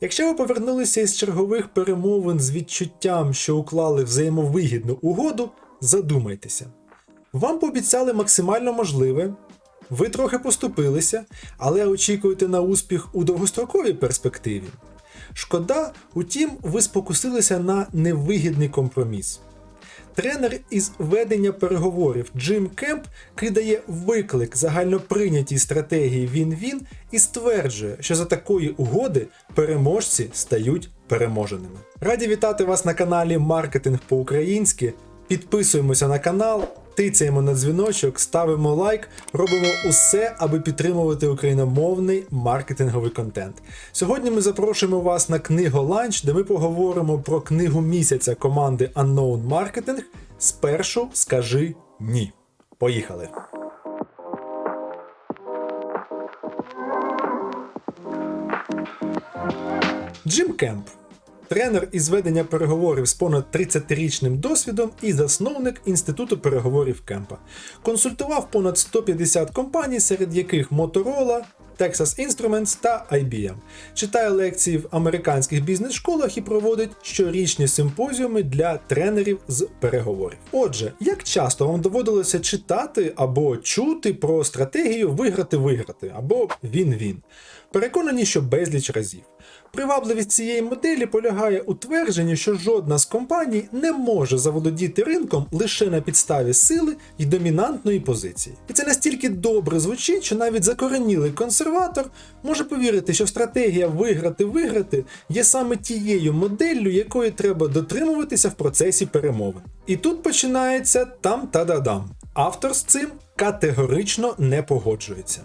Якщо ви повернулися із чергових перемовин з відчуттям, що уклали взаємовигідну угоду, задумайтеся. Вам пообіцяли максимально можливе, ви трохи поступилися, але очікуєте на успіх у довгостроковій перспективі. Шкода, утім, ви спокусилися на невигідний компроміс. Тренер із ведення переговорів Джим Кемп кидає виклик загальноприйнятій стратегії Він-Він і стверджує, що за такої угоди переможці стають переможеними. Раді вітати вас на каналі Маркетинг по-українськи. Підписуємося на канал, тицяємо на дзвіночок, ставимо лайк, робимо усе, аби підтримувати україномовний маркетинговий контент. Сьогодні ми запрошуємо вас на книгу Ланч, де ми поговоримо про книгу місяця команди Unknown Marketing. Спершу скажи ні. Поїхали! Джим Кемп тренер із ведення переговорів з понад 30-річним досвідом і засновник інституту переговорів Кемпа. Консультував понад 150 компаній, серед яких Motorola, Texas Instruments та IBM. Читає лекції в американських бізнес-школах і проводить щорічні симпозіуми для тренерів з переговорів. Отже, як часто вам доводилося читати або чути про стратегію виграти-виграти або він-він? Переконані, що безліч разів. Привабливість цієї моделі полягає у твердженні, що жодна з компаній не може заволодіти ринком лише на підставі сили і домінантної позиції. І це настільки добре звучить, що навіть закоренілий консерватор може повірити, що стратегія виграти-виграти є саме тією моделлю, якої треба дотримуватися в процесі перемовин. І тут починається там та дадам. Автор з цим категорично не погоджується.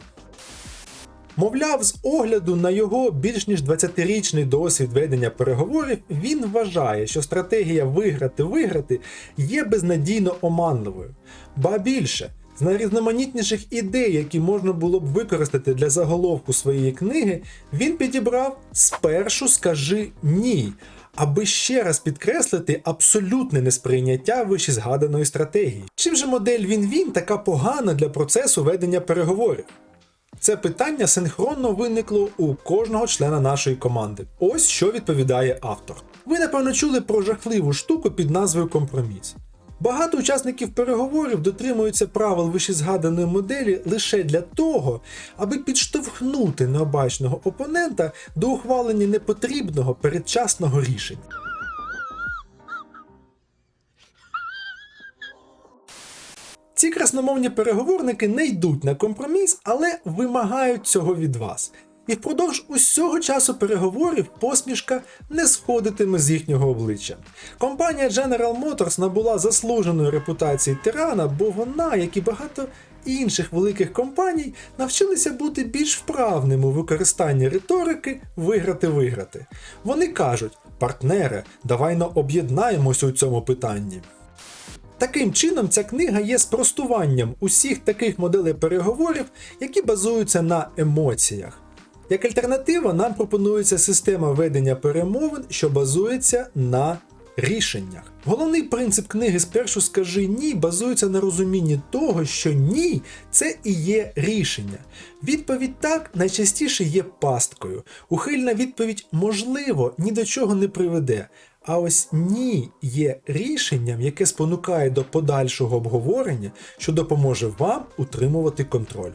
Мовляв, з огляду на його більш ніж 20-річний досвід ведення переговорів, він вважає, що стратегія виграти-виграти є безнадійно оманливою. Ба більше, з найрізноманітніших ідей, які можна було б використати для заголовку своєї книги, він підібрав спершу скажи ні. Аби ще раз підкреслити абсолютне несприйняття вищезгаданої стратегії. Чим же модель він-він така погана для процесу ведення переговорів? Це питання синхронно виникло у кожного члена нашої команди. Ось що відповідає автор. Ви напевно чули про жахливу штуку під назвою компроміс. Багато учасників переговорів дотримуються правил вищезгаданої моделі лише для того, аби підштовхнути необачного опонента до ухвалення непотрібного передчасного рішення. Ці красномовні переговорники не йдуть на компроміс, але вимагають цього від вас. І впродовж усього часу переговорів посмішка не сходитиме з їхнього обличчя. Компанія General Motors набула заслуженої репутації тирана, бо вона, як і багато інших великих компаній, навчилися бути більш вправними у використанні риторики виграти-виграти. Вони кажуть: партнере, давай но об'єднаємося у цьому питанні. Таким чином, ця книга є спростуванням усіх таких моделей переговорів, які базуються на емоціях. Як альтернатива, нам пропонується система ведення перемовин, що базується на рішеннях. Головний принцип книги спершу скажи ні базується на розумінні того, що ні це і є рішення. Відповідь так найчастіше є пасткою. Ухильна відповідь можливо ні до чого не приведе. А ось ні є рішенням, яке спонукає до подальшого обговорення, що допоможе вам утримувати контроль.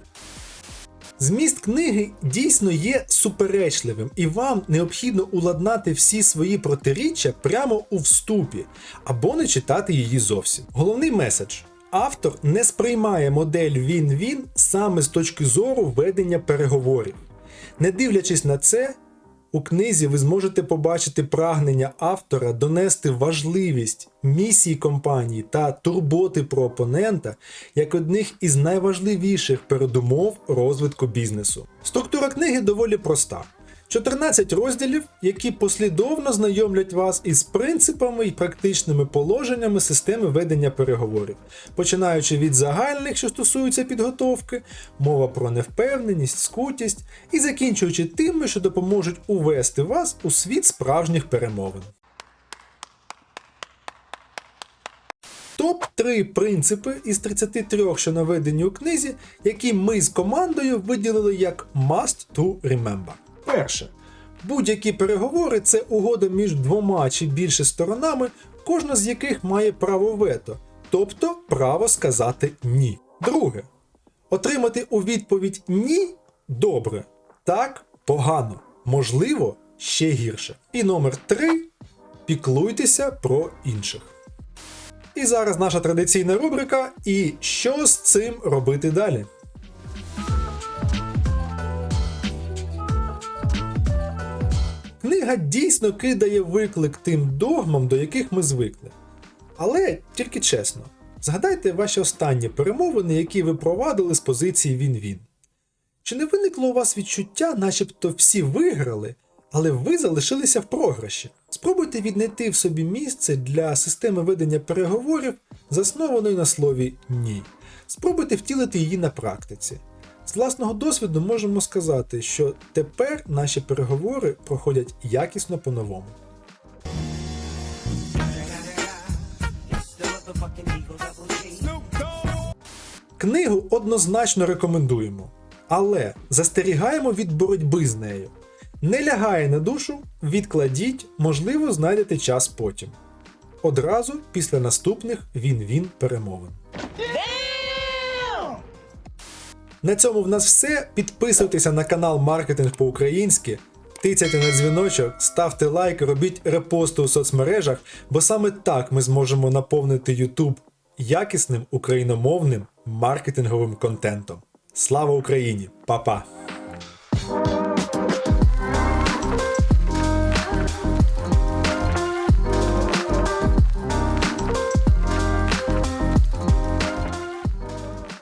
Зміст книги дійсно є суперечливим, і вам необхідно уладнати всі свої протиріччя прямо у вступі, або не читати її зовсім. Головний меседж. Автор не сприймає модель він-він саме з точки зору ведення переговорів. Не дивлячись на це, у книзі ви зможете побачити прагнення автора донести важливість місії компанії та турботи про опонента як одних із найважливіших передумов розвитку бізнесу. Структура книги доволі проста. 14 розділів, які послідовно знайомлять вас із принципами і практичними положеннями системи ведення переговорів, починаючи від загальних, що стосуються підготовки, мова про невпевненість, скутість, і закінчуючи тими, що допоможуть увести вас у світ справжніх перемовин. Топ-3 принципи із 33, що наведені у книзі, які ми з командою виділили як must to remember. Перше. Будь-які переговори це угода між двома чи більше сторонами, кожна з яких має право вето, тобто право сказати ні. Друге. Отримати у відповідь ні добре, так погано, можливо, ще гірше. І номер три піклуйтеся про інших. І зараз наша традиційна рубрика. І що з цим робити далі? Книга дійсно кидає виклик тим догмам, до яких ми звикли. Але тільки чесно, згадайте ваші останні перемовини, які ви провадили з позиції він-він. Чи не виникло у вас відчуття, начебто всі виграли, але ви залишилися в програші? Спробуйте віднайти в собі місце для системи ведення переговорів, заснованої на слові ні. Спробуйте втілити її на практиці. З власного досвіду можемо сказати, що тепер наші переговори проходять якісно по-новому. Книгу однозначно рекомендуємо, але застерігаємо від боротьби з нею. Не лягає на душу, відкладіть, можливо, знайдете час потім. Одразу після наступних він-він перемовин. На цьому в нас все. Підписуйтеся на канал Маркетинг по-українськи, тицяйте на дзвіночок, ставте лайк, робіть репости у соцмережах, бо саме так ми зможемо наповнити YouTube якісним україномовним маркетинговим контентом. Слава Україні! Па-па!